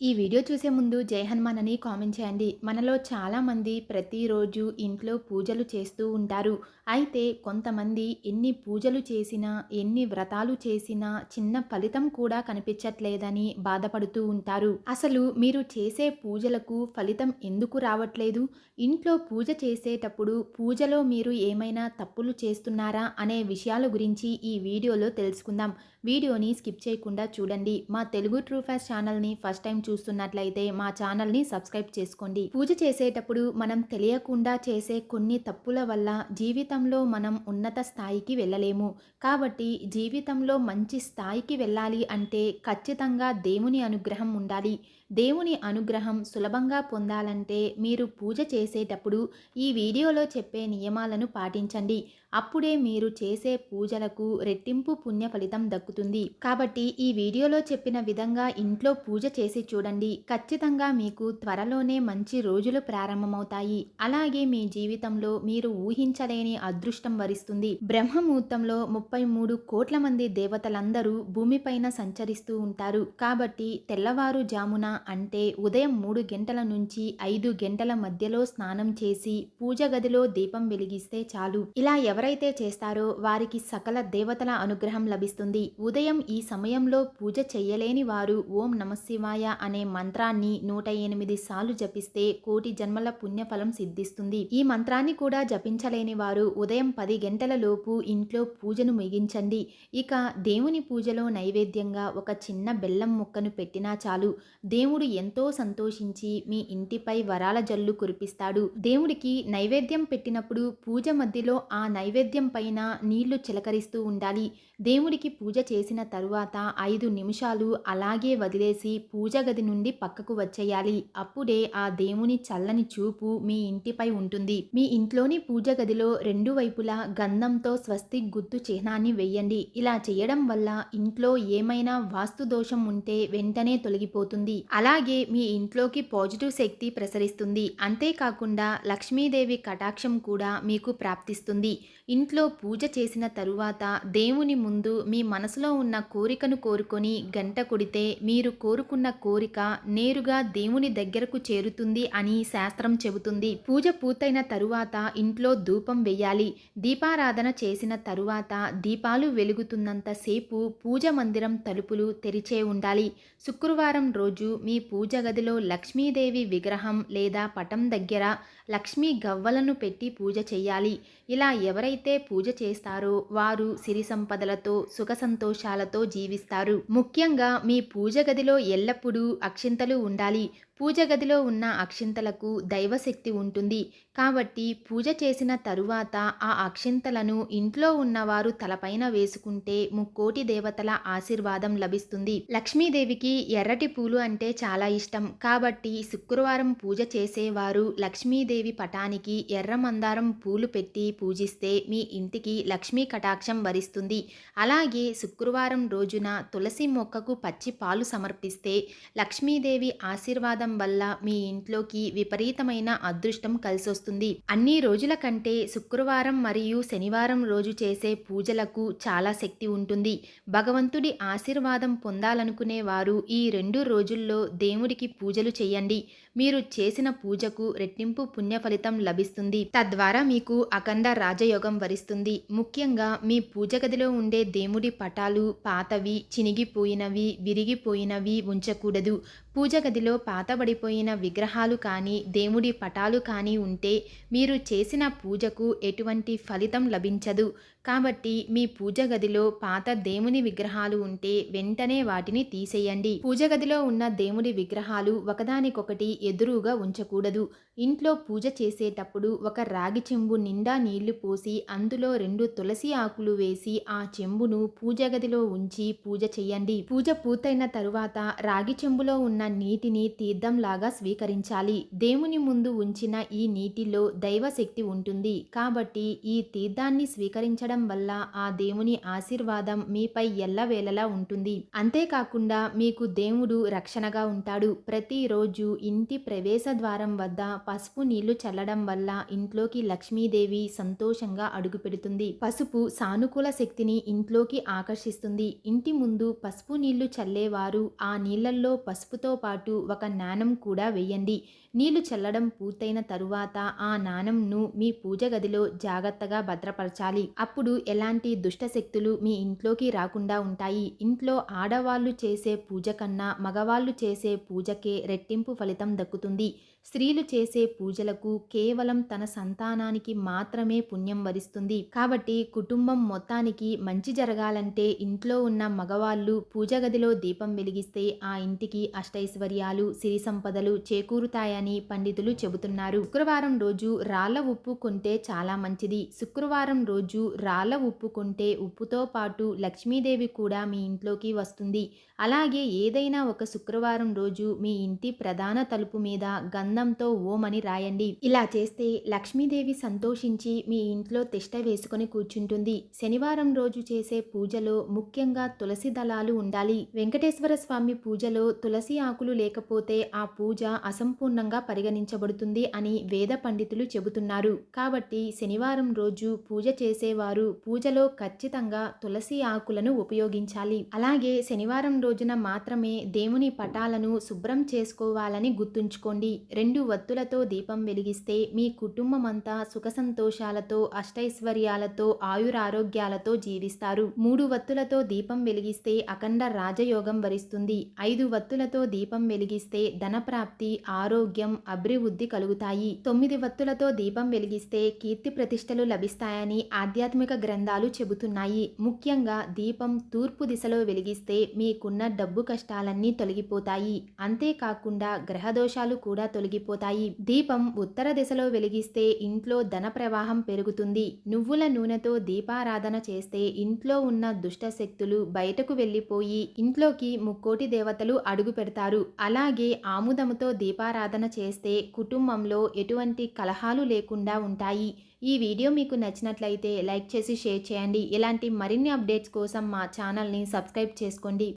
ఈ వీడియో చూసే ముందు జై హనుమాన్ అని కామెంట్ చేయండి. మనలో చాలామంది ప్రతిరోజు ఇంట్లో పూజలు చేస్తూ ఉంటారు. అయితే కొంతమంది ఎన్ని పూజలు చేసినా ఎన్ని వ్రతాలు చేసినా చిన్న ఫలితం కూడా కనిపించట్లేదని బాధపడుతూ ఉంటారు. అసలు మీరు చేసే పూజలకు ఫలితం ఎందుకు రావట్లేదు? ఇంట్లో పూజ చేసేటప్పుడు పూజలో మీరు ఏమైనా తప్పులు చేస్తున్నారా అనే విషయాల గురించి ఈ వీడియోలో తెలుసుకుందాం. వీడియోని స్కిప్ చేయకుండా చూడండి. మా తెలుగు ట్రూ ఫ్యాస్ ఛానల్ని ఫస్ట్ టైం చూస్తున్నట్లయితే మా ఛానల్ని సబ్స్క్రైబ్ చేసుకోండి. పూజ చేసేటప్పుడు మనం తెలియకుండా చేసే కొన్ని తప్పుల వల్ల జీవితంలో మనం ఉన్నత స్థాయికి వెళ్ళలేము. కాబట్టి జీవితంలో మంచి స్థాయికి వెళ్ళాలి అంటే ఖచ్చితంగా దేవుని అనుగ్రహం ఉండాలి. దేవుని అనుగ్రహం సులభంగా పొందాలంటే మీరు పూజ చేసేటప్పుడు ఈ వీడియోలో చెప్పే నియమాలను పాటించండి. అప్పుడే మీరు చేసే పూజలకు రెట్టింపు పుణ్య ఫలితం దక్కుతుంది. కాబట్టి ఈ వీడియోలో చెప్పిన విధంగా ఇంట్లో పూజ చేసి చూడండి. ఖచ్చితంగా మీకు త్వరలోనే మంచి రోజులు ప్రారంభమవుతాయి. అలాగే మీ జీవితంలో మీరు ఊహించలేని అదృష్టం వరిస్తుంది. బ్రహ్మముహూర్తంలో ముప్పై మూడు కోట్ల మంది దేవతలందరూ భూమిపైన సంచరిస్తూ ఉంటారు. కాబట్టి తెల్లవారుజామున అంటే ఉదయం మూడు గంటల నుంచి ఐదు గంటల మధ్యలో స్నానం చేసి పూజ గదిలో దీపం వెలిగిస్తే చాలు. ఇలా ఎవరైతే చేస్తారో వారికి సకల దేవతల అనుగ్రహం లభిస్తుంది. ఉదయం ఈ సమయంలో పూజ చెయ్యలేని వారు ఓం నమశివాయ అనే మంత్రాన్ని నూట ఎనిమిది సార్లు జపిస్తే కోటి జన్మల పుణ్యఫలం సిద్ధిస్తుంది. ఈ మంత్రాన్ని కూడా జపించలేని వారు ఉదయం పది గంటల లోపు ఇంట్లో పూజను ముగించండి. ఇక దేవుని పూజలో నైవేద్యంగా ఒక చిన్న బెల్లం ముక్కను పెట్టినా చాలు. దేవుడు ఎంతో సంతోషించి మీ ఇంటిపై వరాల జల్లు కురిపిస్తాడు. దేవుడికి నైవేద్యం పెట్టినప్పుడు పూజ మధ్యలో ఆ నైవేద్యం పైన నీళ్ళు చిలకరిస్తూ ఉండాలి. దేవుడికి పూజ చేసిన తరువాత ఐదు నిమిషాలు అలాగే వదిలేసి పూజ గది నుండి పక్కకు వచ్చేయాలి. అప్పుడే ఆ దేవుని చల్లని చూపు మీ ఇంటిపై ఉంటుంది. మీ ఇంట్లోని పూజ గదిలో రెండు వైపులా గంధంతో స్వస్తి గుర్తు చిహ్నాన్ని వెయ్యండి ఇలా చేయడం వల్ల ఇంట్లో ఏమైనా వాస్తు దోషం ఉంటే వెంటనే తొలగిపోతుంది. అలాగే మీ ఇంట్లోకి పాజిటివ్ శక్తి ప్రసరిస్తుంది. అంతేకాకుండా లక్ష్మీదేవి కటాక్షం కూడా మీకు ప్రాప్తిస్తుంది. ఇంట్లో పూజ చేసిన తరువాత దేవుని ముందు మీ మనసులో ఉన్న కోరికను కోరుకొని గంట కొడితే మీరు కోరుకున్న కోరిక నేరుగా దేవుని దగ్గరకు చేరుతుంది అని శాస్త్రం చెబుతుంది. పూజ పూర్తయిన తరువాత ఇంట్లో ధూపం వెయ్యాలి. దీపారాధన చేసిన తరువాత దీపాలు వెలుగుతున్నంతసేపు పూజ మందిరం తలుపులు తెరిచే ఉండాలి. శుక్రవారం రోజు మీ పూజ గదిలో లక్ష్మీదేవి విగ్రహం లేదా పటం దగ్గర లక్ష్మీ గవ్వలను పెట్టి పూజ చేయాలి ఇలా ఎవరైతే పూజ చేస్తారో వారు సిరి సంపదలతో సుఖ సంతోషాలతో జీవిస్తారు. ముఖ్యంగా మీ పూజ గదిలో ఎల్లప్పుడూ అక్షింతలు ఉండాలి. పూజ గదిలో ఉన్న అక్షింతలకు దైవశక్తి ఉంటుంది. కాబట్టి పూజ చేసిన తరువాత ఆ అక్షింతలను ఇంట్లో ఉన్నవారు తలపైన వేసుకుంటే ముక్కోటి దేవతల ఆశీర్వాదం లభిస్తుంది. లక్ష్మీదేవికి ఎర్రటి పూలు అంటే చాలా ఇష్టం. కాబట్టి శుక్రవారం పూజ చేసేవారు లక్ష్మీదేవి పటానికి ఎర్ర మందారం పూలు పెట్టి పూజిస్తే మీ ఇంటికి లక్ష్మీ కటాక్షం వరిస్తుంది. అలాగే శుక్రవారం రోజున తులసి మొక్కకు పచ్చి పాలు సమర్పిస్తే లక్ష్మీదేవి ఆశీర్వాదం వల్ల మీ ఇంట్లోకి విపరీతమైన అదృష్టం కలిసొస్తుంది. అన్ని రోజుల కంటే శుక్రవారం మరియు శనివారం రోజు చేసే పూజలకు చాలా శక్తి ఉంటుంది. భగవంతుడి ఆశీర్వాదం పొందాలనుకునే వారు ఈ రెండు రోజుల్లో దేవుడికి పూజలు చేయండి. మీరు చేసిన పూజకు రెట్టింపు పుణ్య ఫలితం లభిస్తుంది. తద్వారా మీకు అఖండ రాజయోగం వరిస్తుంది. ముఖ్యంగా మీ పూజ గదిలో ఉండే దేవుడి పటాలు పాతవి చినిగిపోయినవి విరిగిపోయినవి ఉంచకూడదు. పూజ గదిలో పాతబడిపోయిన విగ్రహాలు కానీ దేవుడి పటాలు కానీ ఉంటే మీరు చేసిన పూజకు ఎటువంటి ఫలితం లభించదు. కాబట్టి మీ పూజ గదిలో పాత దేవుని విగ్రహాలు ఉంటే వెంటనే వాటిని తీసేయండి. పూజ గదిలో ఉన్న దేవుడి విగ్రహాలు ఒకదానికొకటి ఎదురుగా ఉంచకూడదు. ఇంట్లో పూజ చేసేటప్పుడు ఒక రాగి చెంబు నిండా నీళ్ళు పోసి అందులో రెండు తులసి ఆకులు వేసి ఆ చెంబును పూజ గదిలో ఉంచి పూజ చేయండి. పూజ పూర్తయిన తరువాత రాగి చెంబులో ఉన్న నీటిని తీర్థంలాగా స్వీకరించాలి. దేవుని ముందు ఉంచిన ఈ నీటిలో దైవశక్తి ఉంటుంది. కాబట్టి ఈ తీర్థాన్ని స్వీకరించడం వల్ల ఆ దేవుని ఆశీర్వాదం మీపై ఎల్లవేళలా ఉంటుంది. అంతేకాకుండా మీకు దేవుడు రక్షణగా ఉంటాడు. ప్రతిరోజు ఇంటి ప్రవేశ ద్వారం వద్ద పసుపు నీళ్ళు చల్లడం వల్ల ఇంట్లోకి లక్ష్మీదేవి సంతోషంగా అడుగుపెడుతుంది. పసుపు సానుకూల శక్తిని ఇంట్లోకి ఆకర్షిస్తుంది. ఇంటి ముందు పసుపు నీళ్ళు చల్లేవారు. ఆ నీళ్ళల్లో పసుపుతో ఉప్పుతో పాటు ఒక నాణం కూడా వేయండి. నీళ్ళు చల్లడం పూర్తయిన తరువాత ఆ నాణంను మీ పూజ గదిలో జాగ్రత్తగా భద్రపరచాలి. అప్పుడు ఎలాంటి దుష్ట శక్తులు మీ ఇంట్లోకి రాకుండా ఉంటాయి. ఇంట్లో ఆడవాళ్ళు చేసే పూజ కన్నా మగవాళ్ళు చేసే పూజకే రెట్టింపు ఫలితం దక్కుతుంది. స్త్రీలు చేసే పూజలకు కేవలం తన సంతానానికి మాత్రమే పుణ్యం వరిస్తుంది. కాబట్టి కుటుంబం మొత్తానికి మంచి జరగాలంటే ఇంట్లో ఉన్న మగవాళ్ళు పూజ గదిలో దీపం వెలిగిస్తే ఆ ఇంటికి అష్టైశ్వర్యాలు సిరి సంపదలు చేకూరుతాయని పండితులు చెబుతున్నారు. శుక్రవారం రోజు రాళ్ళ ఉప్పు కొంటే చాలా మంచిది. శుక్రవారం రోజు రాళ్ళ ఉప్పు కొంటే ఉప్పుతో పాటు లక్ష్మీదేవి కూడా మీ ఇంట్లోకి వస్తుంది. అలాగే ఏదైనా ఒక శుక్రవారం రోజు మీ ఇంటి ప్రధాన తలుపు మీద గంధంతో ఓం అని రాయండి. ఇలా చేస్తే లక్ష్మీదేవి సంతోషించి మీ ఇంట్లో తిష్ట వేసుకొని కూర్చుంటుంది. శనివారం రోజు చేసే పూజలో ముఖ్యంగా తులసి దళాలు ఉండాలి. వెంకటేశ్వర స్వామి పూజలో తులసి ఆకులు లేకపోతే ఆ పూజ అసంపూర్ణంగా పరిగణించబడుతుంది అని వేద పండితులు చెబుతున్నారు. కాబట్టి శనివారం రోజు పూజ చేసేవారు పూజలో ఖచ్చితంగా తులసి ఆకులను ఉపయోగించాలి. అలాగే శనివారం రోజున మాత్రమే దేవుని పటాలను శుభ్రం చేసుకోవాలని గుర్తుంచుకోండి. రెండు వత్తులతో దీపం వెలిగిస్తే మీ కుటుంబం అంతా అష్టైశ్వర్యాలతో ఆయురారోగ్యాలతో జీవిస్తారు. మూడు వత్తులతో దీపం వెలిగిస్తే అఖండ రాజయోగం వరిస్తుంది. ఐదు వత్తులతో దీపం వెలిగిస్తే ధనప్రాప్తి ఆరోగ్యం అభివృద్ధి కలుగుతాయి. తొమ్మిది వత్తులతో దీపం వెలిగిస్తే కీర్తి ప్రతిష్టలు లభిస్తాయని ఆధ్యాత్మిక గ్రంథాలు చెబుతున్నాయి. ముఖ్యంగా దీపం తూర్పు దిశలో వెలిగిస్తే మీకున్న డబ్బు కష్టాలన్నీ తొలగిపోతాయి. అంతేకాకుండా గ్రహదోషాలు కూడా తొలగిపోతాయి దీపం ఉత్తర దిశలో వెలిగిస్తే ఇంట్లో ధన ప్రవాహం పెరుగుతుంది. నువ్వుల నూనెతో దీపారాధన చేస్తే ఇంట్లో ఉన్న దుష్ట శక్తులు బయటకు వెళ్ళిపోయి ఇంట్లోకి ముక్కోటి దేవతలు అడుగు పెడతారు. అలాగే ఆముదముతో దీపారాధన చేస్తే కుటుంబంలో ఎటువంటి కలహాలు లేకుండా ఉంటాయి. ఈ వీడియో మీకు నచ్చినట్లయితే లైక్ చేసి షేర్ చేయండి. ఇలాంటి మరిన్ని అప్డేట్స్ కోసం మా ఛానల్ని సబ్స్క్రైబ్ చేసుకోండి.